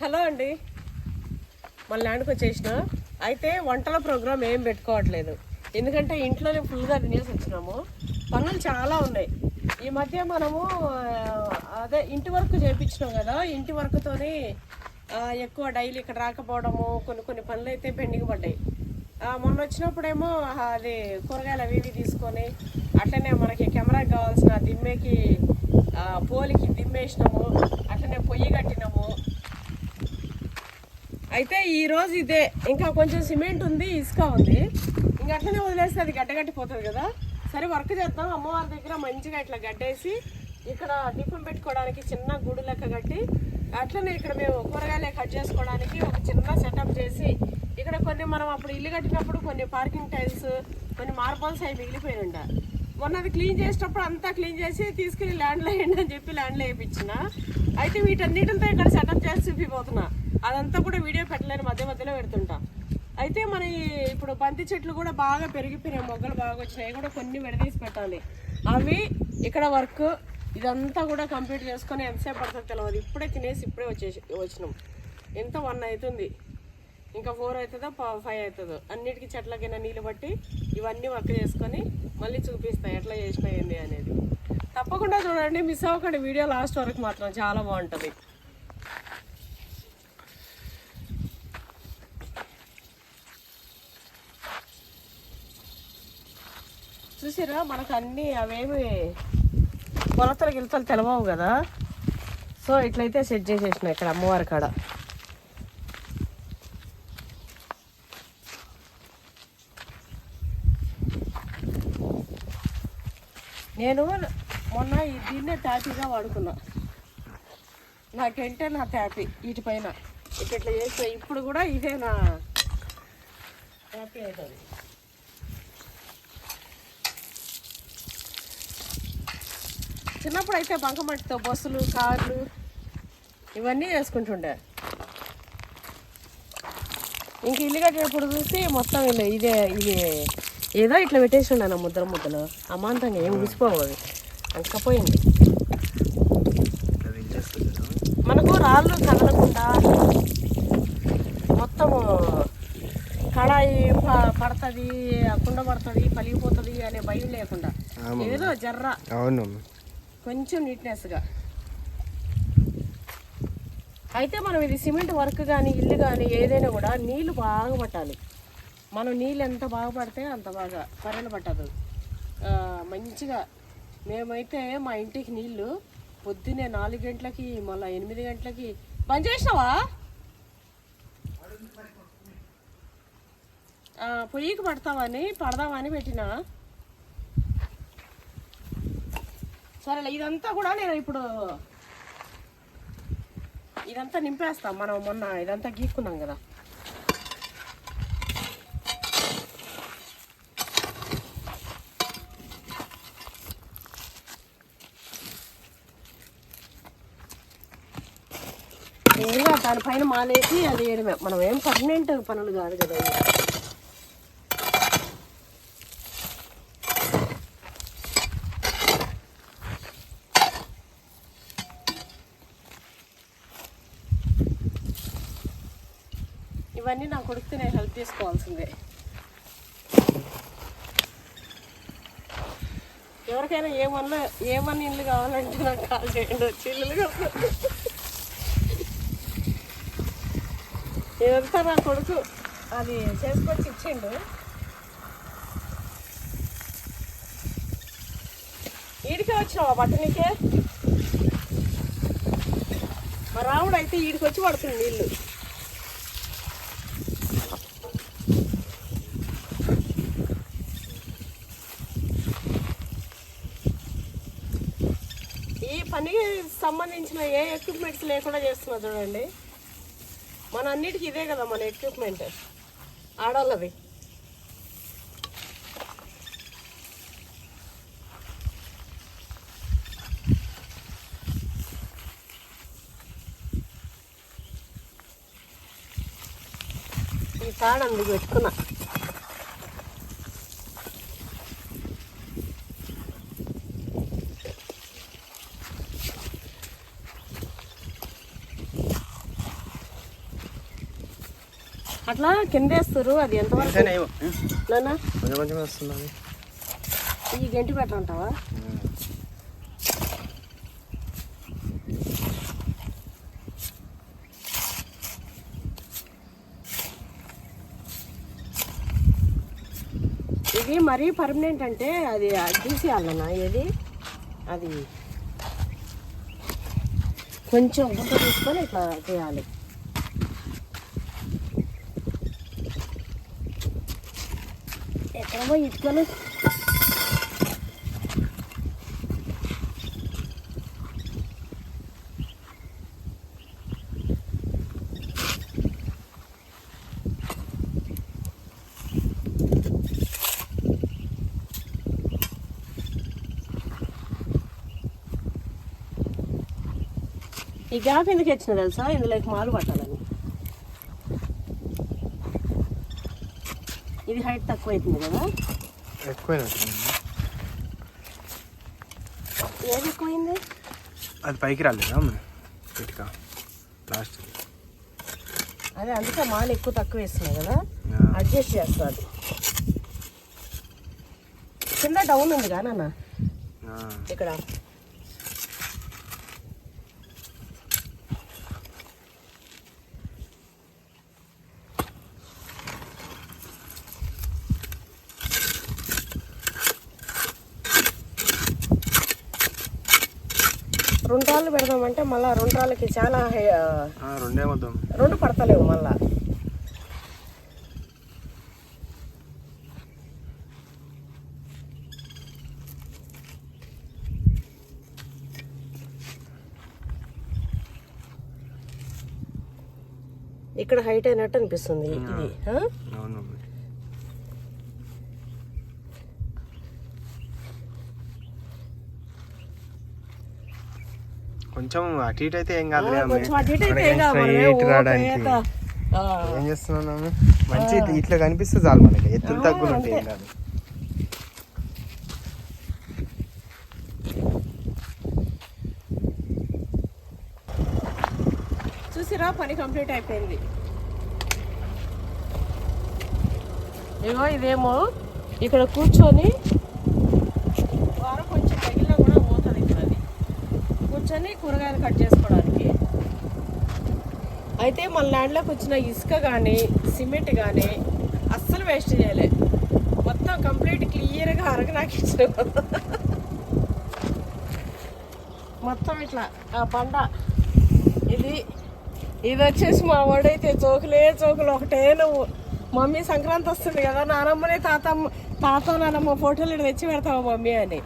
Hello అండి. మన ల్యాండ్కి వచ్చేసిన. అయితే వంటల ప్రోగ్రామ్ ఏం పెట్టుకోవట్లేదు. ఎందుకంటే ఇంట్లోనే ఫుల్గా తినేసి వచ్చినాము. పనులు చాలా ఉన్నాయి. ఈ మధ్య మనము అదే ఇంటి వర్క్ చేయించినాం కదా. ఇంటి వర్క్తోని ఎక్కువ డైలీ ఇక్కడ రాకపోవడము కొన్ని కొన్ని పనులు అయితే పెండింగ్ పడ్డాయి. మొన్న వచ్చినప్పుడేమో అది కూరగాయలు అవి ఇవి తీసుకొని అట్లనే మనకి కెమెరాకి కావాల్సిన దిమ్మేకి పోలికి దిమ్మేసినాము. అట్లనే పొయ్యి కట్టినాము. అయితే ఈ రోజు ఇదే. ఇంకా కొంచెం సిమెంట్ ఉంది ఇసుక ఉంది. ఇంకా అట్లనే వదిలేస్తే అది గడ్డ కట్టిపోతుంది కదా. సరే వర్క్ చేద్దాం. అమ్మవారి దగ్గర మంచిగా ఇట్లా గడ్డేసి ఇక్కడ దీపం పెట్టుకోవడానికి చిన్న గుడి లెక్క కట్టి అట్లనే ఇక్కడ మేము కూరగాయలు కట్ చేసుకోవడానికి ఒక చిన్న సెటప్ చేసి ఇక్కడ కొన్ని మనం అప్పుడు ఇల్లు కట్టినప్పుడు కొన్ని పార్కింగ్ టైల్స్ కొన్ని మార్బల్స్ అవి మిగిలిపోయి ఉండ మొన్న అది క్లీన్ చేసేటప్పుడు అంతా క్లీన్ చేసి తీసుకెళ్ళి ల్యాండ్లో వేయండి అని చెప్పి ల్యాండ్లో వేయించిన. అయితే వీటన్నిటితో ఇక్కడ సెటప్ చేసి చూపిపోతున్నా. అదంతా కూడా వీడియో పెట్టలేను మధ్య మధ్యలో పెడుతుంటా. అయితే మన ఈ ఇప్పుడు బంతి చెట్లు కూడా బాగా పెరిగిపోయినాయి మొగ్గలు బాగా వచ్చినాయి కూడా కొన్ని విడదీసి పెట్టాలి. అవి ఇక్కడ వర్క్ ఇదంతా కూడా కంప్లీట్ చేసుకొని ఎంతసేపు పడుతుందో తెలియదు ఇప్పుడే తినేసి ఇప్పుడే వచ్చేసి వచ్చినాం. ఎంత వన్ అవుతుంది? ఇంకా ఫోర్ అవుతుందో ఫైవ్ అవుతుందో అన్నిటికీ చెట్లకైనా నీళ్ళు పట్టి ఇవన్నీ వర్క్ చేసుకొని మళ్ళీ చూపిస్తాయి ఎట్లా చేసినా ఏంది అనేది. తప్పకుండా చూడండి మిస్ అవ్వకండి. వీడియో లాస్ట్ వరకు మాత్రం చాలా బాగుంటుంది. చూసిరా మనకు అన్నీ అవేమి కొలతలు గిలతలు తెలవవు కదా. సో ఇట్లయితే సెట్ చేసేసిన ఇక్కడ అమ్మవారి కాడ. నేను మొన్న ఈ దీన్నే ట్యాపీగా వాడుకున్నా. నాకంటే నా ట్యాపీ వీటిపైన. ఇట్లా ఇట్లా చేస్తే ఇప్పుడు కూడా ఇదే నా ట్యాపీ అవుతుంది. చిన్నప్పుడు అయితే బంకమట్టితో బస్సులు కార్లు ఇవన్నీ చేసుకుంటుండే. ఇంక ఇల్లు కట్టేటప్పుడు చూసి మొత్తం ఇలా ఇదే ఇది ఏదో ఇట్లా పెట్టేసి ఉండే నా ముద్దల ముద్దలు. అమాంతంగా ఏం ఊసిపోవు అంకపోయింది. మనకు రాళ్ళు కదలకుండా మొత్తము కడాయి పడుతుంది కుండ పడుతుంది పలిగిపోతుంది అనే భయం లేకుండా. ఏదో జర్ర. అవును. కొంచెం నీట్నెస్గా అయితే మనం ఇది సిమెంట్ వర్క్ కానీ ఇల్లు కానీ ఏదైనా కూడా నీళ్ళు బాగా పట్టాలి. మనం నీళ్ళు ఎంత బాగా పడితే అంత బాగా కర్రెలు పట్టదు. మంచిగా మేమైతే మా ఇంటికి నీళ్ళు పొద్దున్నే నాలుగు గంటలకి మళ్ళీ ఎనిమిది గంటలకి. బంద్ చేసినావా? పొయ్యికి పడతామని పడదామని పెట్టినా. సరేలే ఇదంతా కూడా నేను ఇప్పుడు ఇదంతా నింపేస్తాం. మనం మొన్న ఇదంతా గీక్కున్నాం కదా. దానిపైన మాలేసి అది వేయడమే మనం ఏం పర్మనెంట్ పనులు కాదు కదా ఇవన్నీ నా కొడుకు నేను హెల్ప్ తీసుకోవాల్సిందే ఎవరికైనా ఏమన్నా ఏమన్నా ఇల్లు కావాలంటే నాకు కాల్ చేయండి. వచ్చి ఇల్లు కావాలి నా కొడుకు అది చేసుకొచ్చి ఇచ్చిండు. ఈడికే వచ్చినావా బట్టనికే మా రాముడు అయితే ఈడికి వచ్చి పడుతుంది నీళ్ళు. ఈ పనికి సంబంధించిన ఏ ఎక్విప్మెంట్స్ లేకుండా చేస్తున్నా చూడండి. మన అన్నిటికీ ఇదే కదా మన ఎక్విప్మెంట్ ఆడవాళ్ళది ఈ తాడు అందుకు పెట్టుకున్నా. అట్లా కింద వేస్తారు అది ఎంతవరకు. నాన్న? ఈ గంటి పెట్టమంటావా ఇది మరీ పర్మనెంట్ అంటే అది తీసేయాలన్నా ఏది? అది కొంచెం గుంట తీసుకొని ఇట్లా చేయాలి. ఎక్కడో ఇటుకలు ఈ గ్యాప్ ఎందుకు వచ్చిన తెలుసా ఇందులోకి మాలు పట్టాలని ఇది హైట్ తక్కువ అవుతుంది కదా? ఎక్కువైనట్టుంది. ఏది ఎక్కువైంది? అది పైకి రాలేదా ఇటుక. లాస్ట్ అదే అందుకే మాలు ఎక్కువ తక్కువ వేస్తున్నాయి కదా? అడ్జస్ట్ చేస్తుంది కింద డౌన్ ఉంది నాన్న? ఇక్కడ రెండు రాళ్ళు పెడదామంటే మళ్ళీ రెండు రాళ్ళకి చాలా రెండు పడతలేవు మళ్ళా. ఇక్కడ హైట్ అయినట్టు అనిపిస్తుంది ఇది ఆ? అవును మమ్మీ కొంచెం అటు ఇటు అయితే ఏం కాదు రావడానికి. ఏం చేస్తున్నావు మమ్మీ? మంచి ఇట్లా- ఇట్లా కనిపిస్తే చాలు మనకి. ఎత్తులు తగ్గులు ఉంటాయి కాదు చూసిరా పని కంప్లీట్ అయిపోయింది. ఇగో ఇదేమో ఇక్కడ కూర్చొని వారం కొంచెం తగిలినా కూడా పోతుంది ఇక్కడ అది కూర్చొని కూరగాయలు కట్ చేసుకోవడానికి. అయితే మన ల్యాండ్లోకి వచ్చిన ఇసుక కానీ సిమెంట్ కానీ అస్సలు వేస్ట్ చేయలే. మొత్తం కంప్లీట్ క్లియర్గా అరగ నాకు ఇచ్చిన మొత్తం ఇట్లా ఆ పండ ఇది ఇది వచ్చేసి మా వాడైతే చోకులే చోకులు ఒకటే నువ్వు మమ్మీ సంక్రాంతి వస్తుంది కదా నానమ్మనే తాతమ్మ తాత నానమ్మ ఫోటోలు తెచ్చి పెడతావు మమ్మీ అని.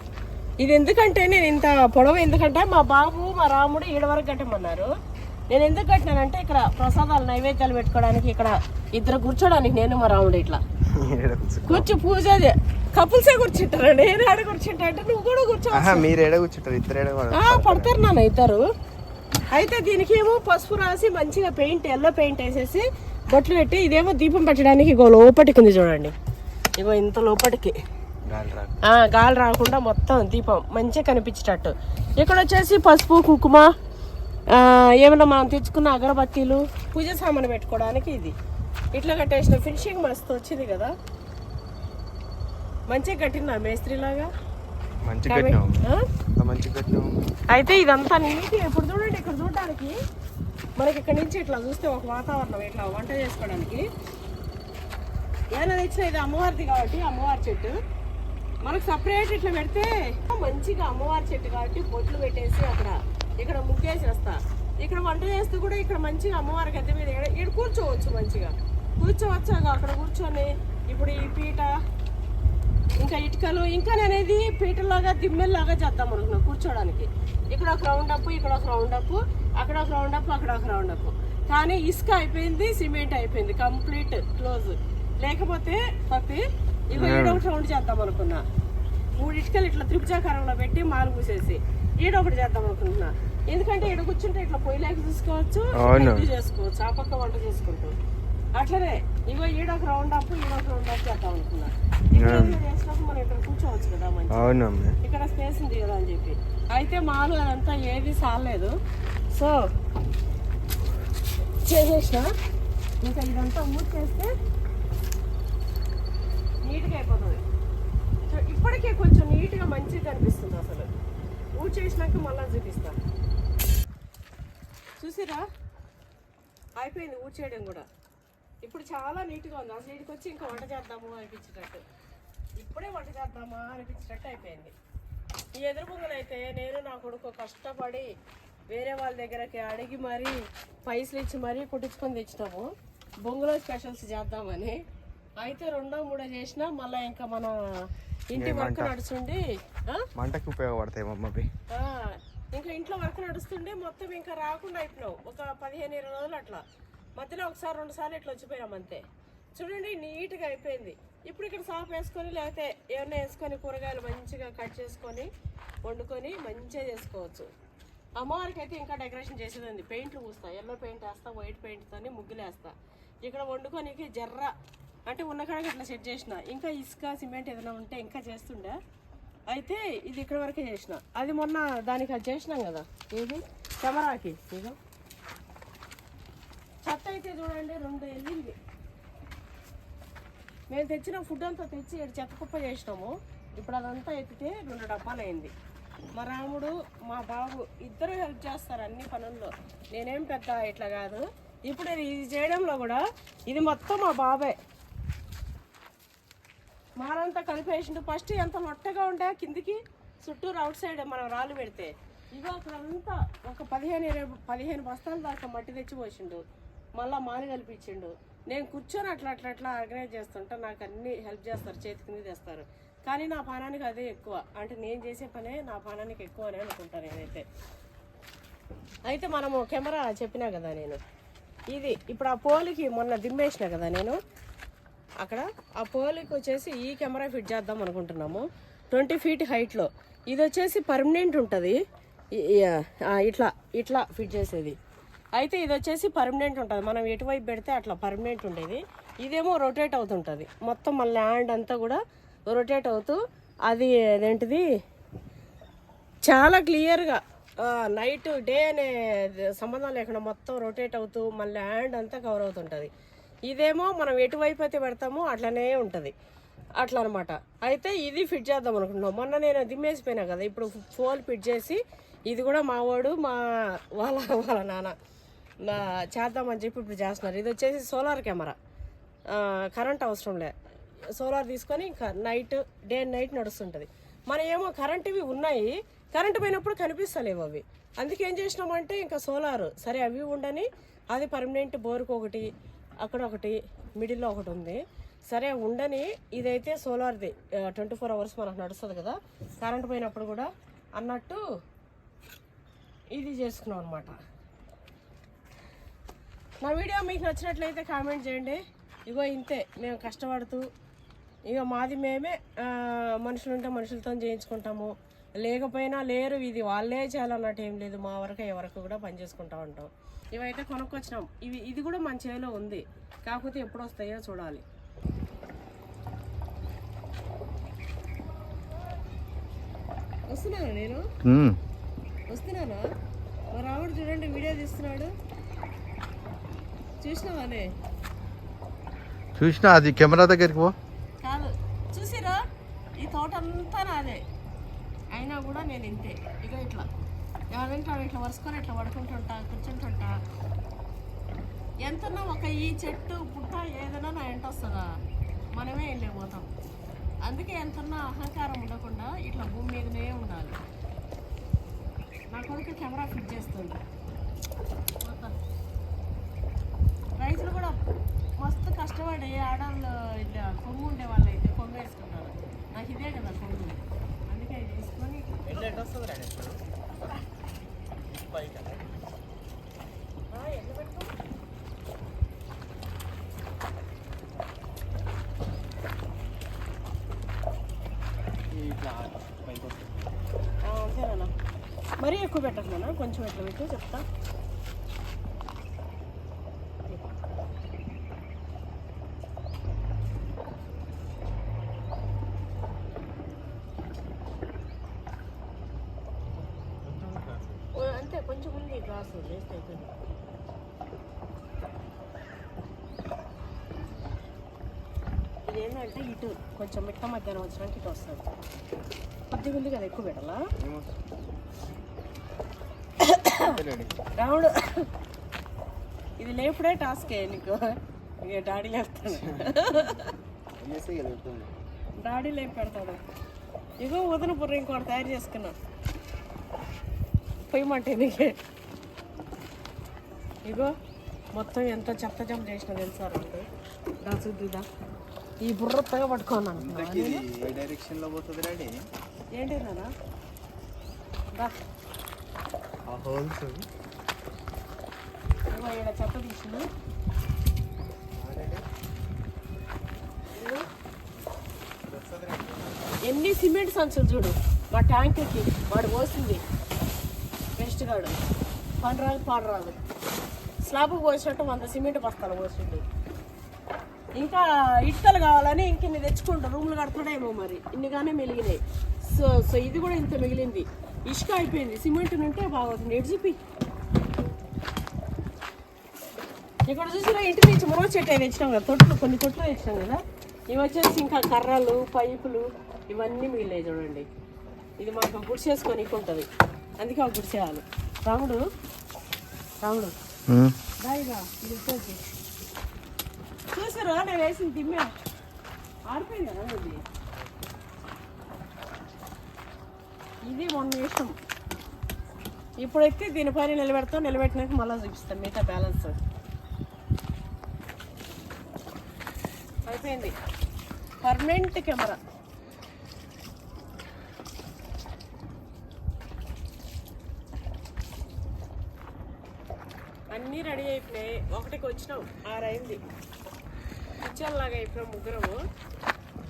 ఇది ఎందుకంటే నేను ఇంత పొడవు ఎందుకంటే మా బాబు మా రాముడు ఈడ వరకు కట్టమన్నారు. నేను ఎందుకు కట్టినానంటే ఇక్కడ ప్రసాదాలు నైవేద్యాలు పెట్టుకోవడానికి ఇక్కడ ఇద్దరు కూర్చోడానికి నేను మా రాముడు ఇట్లా. కూర్చో. పూజ కపుల్సే కూర్చుంటారు? నేను ఆడ కూర్చుంటా అంటే నువ్వు కూడా కూర్చో మీరు ఏడ కూర్చుంటారు? ఇద్దరు ఏడ పడతారు నాన్న ఇద్దరు. అయితే దీనికి ఏమో పసుపు రాసి మంచిగా పెయింట్ ఎల్లో పెయింట్ వేసేసి బొట్లు పెట్టి ఇదేమో దీపం పెట్టడానికి ఇగో లోపటికి ఉంది చూడండి. ఇగో ఇంత లోపటికి. గాలి రాకుండా. మొత్తం దీపం మంచిగా కనిపించేటట్టు. ఇక్కడ వచ్చేసి పసుపు కుంకుమ ఏమైనా మనం తెచ్చుకున్న అగరబత్తీలు పూజ సామాను పెట్టుకోవడానికి ఇది. ఇట్లా కట్టేసిన ఫినిషింగ్ మస్తు వచ్చింది కదా. మంచిగా కట్టినా. మేస్త్రి లాగా అయితే ఇదంతా నీటి ఇప్పుడు చూడండి ఇక్కడ చూడడానికి. మనకి ఇక్కడ నుంచి ఇట్లా చూస్తే ఒక వాతావరణం ఇట్లా వంట చేసుకోవడానికి. ఏమైనా తెచ్చిన ఇది అమ్మవారిది కాబట్టి అమ్మవారి చెట్టు. మనకు సపరేట్ ఇట్లా పెడితే. మంచిగా అమ్మవారి చెట్టు కాబట్టి బొట్లు పెట్టేసి అక్కడ ఇక్కడ ముగ్గేసేస్తా ఇక్కడ వంట చేస్తూ కూడా ఇక్కడ మంచిగా అమ్మవారి గద్దె మీద ఇక్కడ కూర్చోవచ్చు మంచిగా. కూర్చోవచ్చు అక్కడ కూర్చొని? ఇప్పుడు ఈ పీట ఇంకా ఇటుకలు ఇంకా అనేది పీటలాగా దిమ్మెల్లాగా చేద్దాం అనుకున్నాను కూర్చోడానికి. ఇక్కడ ఒక రౌండ్ అప్ ఇక్కడ ఒక రౌండ్ అప్ అక్కడ ఒక రౌండ్ అప్ అక్కడ ఒక రౌండ్ అప్ కానీ ఇసుక అయిపోయింది సిమెంట్ అయిపోయింది కంప్లీట్ క్లోజ్. లేకపోతే పప్పి ఇగో ఈడ ఒక రౌండ్ చేద్దాం అనుకున్నా. మూడు ఇటుకలు ఇట్లా త్రిభుజాకారంలో పెట్టి మాలు పూసేసి ఈడ ఒకటి చేద్దాం అనుకుంటున్నా ఎందుకంటే ఈడ కూర్చుంటే ఇట్లా పొయ్యిలేక చూసుకోవచ్చు చేసుకోవచ్చు ఆ పక్క వంట చేసుకుంటూ. అట్లనే ఇగో ఈడ ఒక రౌండ్ అప్ ఈడ ఒక రౌండ్ అప్ చేద్దాం అనుకున్నా. ఇక్కడ చేసినప్పుడు మనం ఇక్కడ కూర్చోవచ్చు కదా మంచి ఇక్కడ స్పేస్ ఉంది కదా అని చెప్పి. అయితే మాలు అదంతా ఏది సాలేదు. సో చేసేసిన. ఇంకా ఇదంతా ఊడ్చేస్తే నీట్గా అయిపోతుంది. సో ఇప్పటికే కొంచెం నీట్గా మంచిగా కనిపిస్తుంది అసలు. ఊడ్చేసినాక మళ్ళీ చూపిస్తా. చూసిరా? అయిపోయింది ఊడ్చేయడం కూడా. ఇప్పుడు చాలా నీట్గా ఉంది. అసలు ఇక్కడికి వచ్చి ఇంకా వంట చేద్దాము అనిపించేటట్టు. ఇప్పుడే వంట చేద్దామా అనిపించేటట్టు అయిపోయింది. ఈ ఎదురు బొంగలు అయితే నేను నా కొడుకు కష్టపడి వేరే వాళ్ళ దగ్గరకి అడిగి మరీ పైసలు ఇచ్చి మరీ కుట్టించుకొని తెచ్చినాము. బొంగులో స్పెషల్స్ చేద్దామని. అయితే రెండో మూడో చేసినా మళ్ళీ ఇంకా మన ఇంటి వర్క్ నడుచుండి? మంటకి ఉపయోగపడతాయి మమ్మీ. ఇంకా ఇంట్లో వర్క్ నడుస్తుండే మొత్తం ఇంకా రాకుండా అయిపోయినావు. ఒక పదిహేను ఇరవై రోజులు అట్లా. మధ్యలో ఒకసారి రెండు సార్లు ఇట్లా వచ్చిపోయాం అంతే. చూడండి నీట్గా అయిపోయింది. ఇప్పుడు ఇక్కడ సాఫ్ వేసుకొని లేకపోతే ఏమన్నా వేసుకొని కూరగాయలు మంచిగా కట్ చేసుకొని వండుకొని మంచిగా చేసుకోవచ్చు. అమ్మవారికి అయితే ఇంకా డెకరేషన్ చేసేది ఉంది పెయింట్లు పూస్తా. ఎల్లో పెయింట్ వేస్తా వైట్ పెయింట్తోని ముగ్గులు వేస్తా ఇక్కడ వండుకోనికి జర్ర అంటే ఉన్న కాడకి అట్లా సెట్ చేసిన. ఇంకా ఇసుక సిమెంట్ ఏదైనా ఉంటే ఇంకా చేస్తుండే. అయితే ఇది ఇక్కడ వరకే చేసిన. అది మొన్న దానికి అది చేసినాం కదా. ఏది? కెమెరాకి ఇదో చెత్త అయితే చూడండి రెండు వెళ్ళింది. మేము తెచ్చిన ఫుడ్ అంతా తెచ్చి చెత్త కుప్ప చేసినాము. ఇప్పుడు అదంతా ఎత్తితే రెండు డబ్బాలు అయింది మా రాముడు మా బాబు ఇద్దరు హెల్ప్ చేస్తారు అన్ని పనుల్లో. నేనేం పెద్ద ఇట్లా కాదు. ఇప్పుడు ఇది ఇది చేయడంలో కూడా ఇది మొత్తం మా బాబాయ్ మారంతా కలిపేసిండు. ఫస్ట్ ఎంత మొట్టగా ఉండే కిందికి చుట్టూరు అవుట్ సైడ్ మనం రాళ్ళు పెడితే. ఇగో అక్కడంతా ఒక పదిహేను ఇరవై పదిహేను బస్తాల దాకా మట్టి తెచ్చి పోసిండు మళ్ళా మాని కల్పించిండు. నేను కూర్చొని అట్లా అట్లా అట్లా ఆర్గనైజ్ చేస్తుంటా. నాకు అన్ని హెల్ప్ చేస్తారు చేతి కింద తెస్తారు. కానీ నా పానానికి అదే ఎక్కువ. అంటే నేను చేసే పనే నా పానానికి ఎక్కువ అని అనుకుంటాను నేనైతే. అయితే మనము కెమెరా చెప్పినా కదా నేను. ఇది ఇప్పుడు ఆ పోలికి మొన్న దిమ్మేసిన కదా నేను. అక్కడ ఆ పోల్కి వచ్చేసి ఈ కెమెరా ఫిట్ చేద్దాం అనుకుంటున్నాము. ట్వంటీ ఫీట్ హైట్లో ఇది వచ్చేసి పర్మనెంట్ ఉంటుంది. ఇట్లా ఇట్లా ఫిట్ చేసేది. అయితే ఇది వచ్చేసి పర్మనెంట్ ఉంటుంది. మనం ఎటువైపు పెడితే అట్లా పర్మనెంట్ ఉండేది. ఇదేమో రొటేట్ అవుతుంటుంది. మొత్తం మన ల్యాండ్ అంతా కూడా రొటేట్ అవుతూ అది అదేంటిది చాలా క్లియర్గా నైట్ డే అనే సంబంధం లేకుండా మొత్తం రొటేట్ అవుతూ మన ల్యాండ్ అంతా కవర్ అవుతుంటుంది. ఇదేమో మనం ఎటువైపు అయితే పెడతామో అట్లనే ఉంటుంది. అట్లా అనమాట అయితే ఇది ఫిట్ చేద్దాం అనుకుంటున్నాం. మొన్న నేను దిమ్మేసిపోయినా కదా ఇప్పుడు ఫోన్ ఫిట్ చేసి ఇది కూడా మా వాడు మా వాళ్ళ వాళ్ళ నాన్న చేద్దామని చెప్పి ఇప్పుడు చేస్తున్నారు. ఇది వచ్చేసి సోలార్ కెమెరా. కరెంట్ అవసరం లే. సోలార్ తీసుకొని ఇంకా నైట్ డే అండ్ నైట్ నడుస్తుంటుంది. మన ఏమో కరెంట్ ఇవి ఉన్నాయి కరెంట్ పోయినప్పుడు కనిపిస్తలేవు అవి. అందుకే ఏం చేసినామంటే ఇంకా సోలార్ సరే అవి ఉండని అది పర్మనెంట్ బోర్కు ఒకటి అక్కడ ఒకటి మిడిల్లో ఒకటి ఉంది. సరే ఉండని ఇదైతే సోలార్ది ట్వంటీ ఫోర్ అవర్స్ మనకు నడుస్తుంది కదా. కరెంట్ పోయినప్పుడు కూడా అన్నట్టు ఇది చేసుకున్నాం అనమాట నా వీడియో మీకు నచ్చినట్లయితే కామెంట్ చేయండి. ఇగో ఇంతే మేము కష్టపడుతూ ఇక మాది మేమే మనుషులుంటే మనుషులు ఉంటే మనుషులతో చేయించుకుంటాము. లేకపోయినా లేరు ఇది వాళ్ళే చేయాలన్నట్టు ఏం లేదు మా వరకు ఎవరికి కూడా పని చేసుకుంటా ఉంటాం. ఇవైతే కొనుక్కొచ్చినాం. ఇవి ఇది కూడా మన చేలో ఉంది. కాకపోతే ఎప్పుడు వస్తాయో చూడాలి. వస్తున్నానా నేను? వస్తున్నానా? మా రాముడు చూడండి వీడియో తీస్తున్నాడు. చూసినావానే చూసినా అది కెమెరా దగ్గరికి పో. కాదు. చూసిరా? ఈ తోట అంతా నాదే. అయినా కూడా నేను ఇంతే. ఇక ఇట్లా. ఎవరంటే వాడు ఇట్లా వరుసుకొని ఇట్లా పడుకుంటుంటా కూర్చుంటుంటా. ఎంతన్నా ఒక ఈ చెట్టు పుట్ట ఏదైనా నా ఇంట వస్తుందా? మనమే వెళ్ళిపోతాం అందుకే ఎంతన్నా అహంకారం ఉండకుండా ఇట్లా భూమి మీదనే ఉండాలి. నా కొడుకు కెమెరా ఫిట్ చేస్తుంది. రైతులు కూడా మస్తు కష్టపడి ఆడవాళ్ళు ఇట్లా కొమ్ము ఉండే వాళ్ళు అయితే కొమ్ము వేసుకుంటారు. నాకు ఇదే కదా కొమ్ము. అందుకే ఇది తీసుకొని వస్తుంది ఎట్లా పెట్టుకో ఆ, అంతేనా మరీ ఎక్కువ కొంచెం ఎట్లా పెట్టు చెప్తా. అంతే కొంచెం ఉంది గ్లాసు వేస్ట్ అవుతుంది ఇదేంటంటే ఇటు కొంచెం మిట్ట మధ్యాహ్నం వచ్చినాక ఇటు వస్తుంది. కొద్దిగా ఉంది కదా ఎక్కువ పెట్టాలా? రాముడు. ఇది లేపుడే టాస్కే నీకు. ఇక డాడీ లేపుతాడు. డాడీ లేపి పెడతాడు. ఇగో వదిన బుర్ర ఇంకోటి తయారు చేసుకున్నా. పొయ్యమంటే నీకే ఇగో మొత్తం ఎంత చెత్త చెత్త చేసిన తెలుసా రెండు దా చూద్దుదా ఈ బుర్ర తెగ పట్టుకున్నాను ఏ డైరెక్షన్లో పోతుంది రెడీ ఏంటి దా. ఆ హోల్స్ ఈడ చెత్త తీసిన ఎన్ని సిమెంట్ సంచులు చూడు. మా ట్యాంక్కి వాడు పోసింది. వేస్ట్ గాడు. పని రాదు పాడు రాదు స్లాబ్కి పోసినట్టు వంద సిమెంట్ బస్తాలు పోసిండు. ఇంకా ఇటుకలు కావాలని ఇంక ఇన్ని తెచ్చుకుంటా. రూమ్లు కడుతున్నాడేమో మరి. ఇన్నిగానే మిగిలినాయి సో సో ఇది కూడా ఇంత మిగిలింది. ఇసుక అయిపోయింది. సిమెంట్ ఉంటే బాగుంటుంది ఎటు చూపి? ఇక్కడ చూసినా ఇంటి నుంచి మురవ చెట్టు తెచ్చినాం కదా. తొట్లు కొన్ని తొట్లు తెచ్చినాం కదా. ఇవి వచ్చేసి ఇంకా కర్రలు పైపులు ఇవన్నీ మిగిలినాయి చూడండి. ఇది మాకు గుడిసేసుకొని ఉంటుంది అందుకే ఒక గుడిసేయాలి రాముడు? రాముడు? చూసారా నేను వేసింది తిమ్మా ఆడిపోయింది కదా ఇది వన్ నిమిషం ఇప్పుడైతే ఇప్పుడు దీనిపైన నిలబెడతాం నిలబెట్టినాక మళ్ళీ చూపిస్తాను మిగతా బ్యాలెన్స్ అయిపోయింది. పర్మనెంట్ కెమెరా అన్నీ రెడీ అయిపోయినాయి. ఒకటికి వచ్చినాం. ఆరైంది. పిచ్చల్లాగా అయిపోయినాం ముగ్గురము.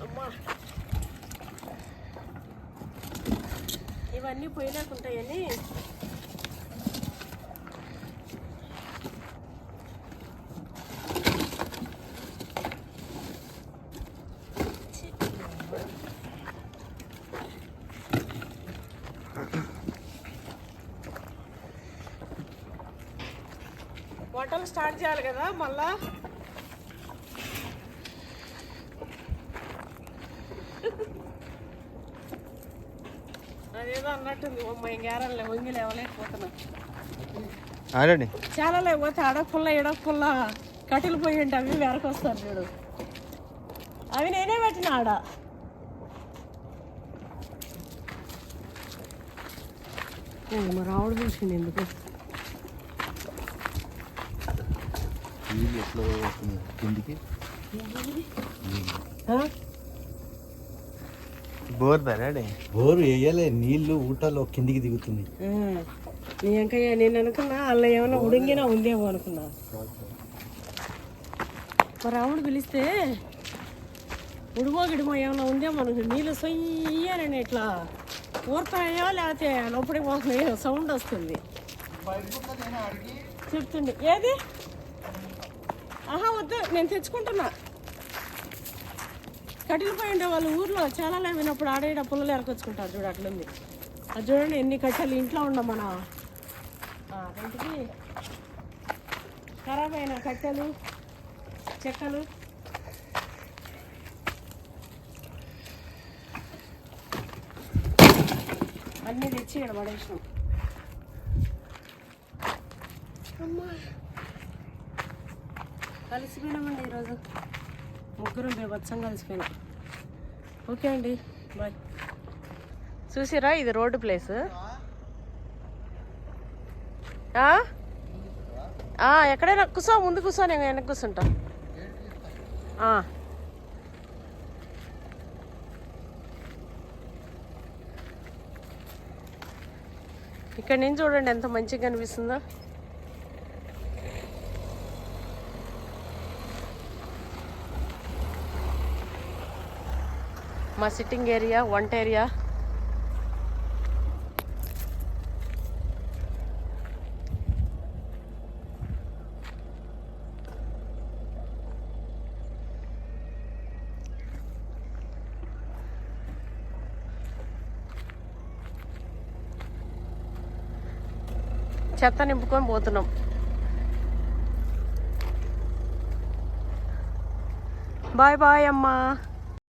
అమ్మా. ఇవన్నీ పోయినాకుంటాయని వంటలు స్టార్ట్ చేయాలి కదా మళ్ళా? అన్నట్టుంది. అమ్మ ఇంకేరలే వంగి లేవలేకపోతున్నా. ఆల్రెడీ చాలా లేకపోతే అడగపుల్ల ఎడగపుల్ల కట్టెలు పోయి ఉంటే అవి వెనకొస్తారు చూడు. అవి నేనే పెట్టిన ఆడ. మరి రావుడు చూసింది ఎందుకు. ఎట్లా వస్తుంది కిందికి? బోర్ రెడీ బోరు వేయలే నీళ్ళు ఊటలో కిందికి దిగుతుంది నేను అనుకున్నా అలా ఏమైనా ఉడిగినా ఉందేమో అనుకున్నా. రాముడు పిలిస్తే ఉడిగో గిడిమో ఏమైనా ఉందేమో అనుకున్నా. నీళ్ళు సొయ్యాలని ఇట్లా ఊరుతాయో లేకపోతే లోపలికి పోతున్నాయో సౌండ్ వస్తుంది. చెప్తుండే ఏది? ఆహా వద్దు నేను తెచ్చుకుంటున్నా. కట్టెలు ఉండే వాళ్ళు ఊర్లో చాలా లేవినప్పుడు ఆడేడ పుల్లలు ఎరకొచ్చుకుంటారు చూడు అట్లుంది. అది చూడండి ఎన్ని కట్టెలు ఇంట్లో ఉండం మన ఆ, ఖరాబ్ అయిన కట్టెలు చెక్కలు. అన్నీ తెచ్చి ఇక్కడ పడేసినాం. అమ్మా కలిసిపోయినామండి ఈరోజు. ముగ్గురు బీభత్సం కలిసిపోయినా. ఓకే అండి బాయ్. చూసిరా ఇది రోడ్డు ప్లేస్? ఎక్కడైనా కూర్చో ముందు కూర్చో నేను వెనక్కి కూర్చుంటా. ఇక్కడ నుంచి చూడండి ఎంత మంచిగా కనిపిస్తుందో. మా సిట్టింగ్ ఏరియా వంట ఏరియా చెత్త నింపుకొని పోతున్నాం. బాయ్ బాయ్ అమ్మా.